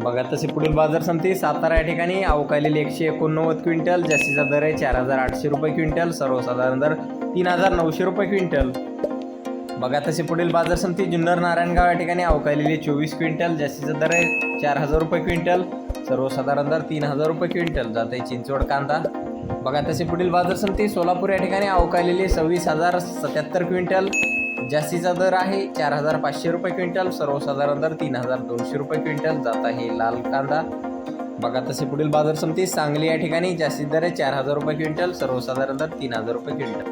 बघा तसे पुढील बाजार समिती सातारा या ठिकाणी अवकालेली एकशे एकोणनव्वद क्विंटल जास्तीचा दर आहे चार हजार आठशे रुपये क्विंटल सर्वसाधारण दर तीन हजार नऊशे रुपये क्विंटल. बघा तसे पुढील बाजार समिती जुन्नर नारायणगाव या ठिकाणी अवकालेली चोवीस क्विंटल जास्तीचा दर आहे चार हजार रुपये क्विंटल सर्वसाधारण दर तीन हजार रुपये क्विंटल. जात आहे चिंचवड कांदा. बघा तसे पुढील बाजार समिती सोलापूर या ठिकाणी अवकालेली सव्वीस हजार सत्याहत्तर क्विंटल जास्तीचा दर आहे चार हजार पाचशे रुपये क्विंटल सर्वसाधारण दर तीन हजार दोनशे रुपये क्विंटल. जात आहे लाल कांदा. बघा तसे पुढील बाजार समिती सांगली या ठिकाणी जास्तीत दर आहे चार हजार रुपये क्विंटल सर्वसाधारण दर तीन हजार रुपये क्विंटल.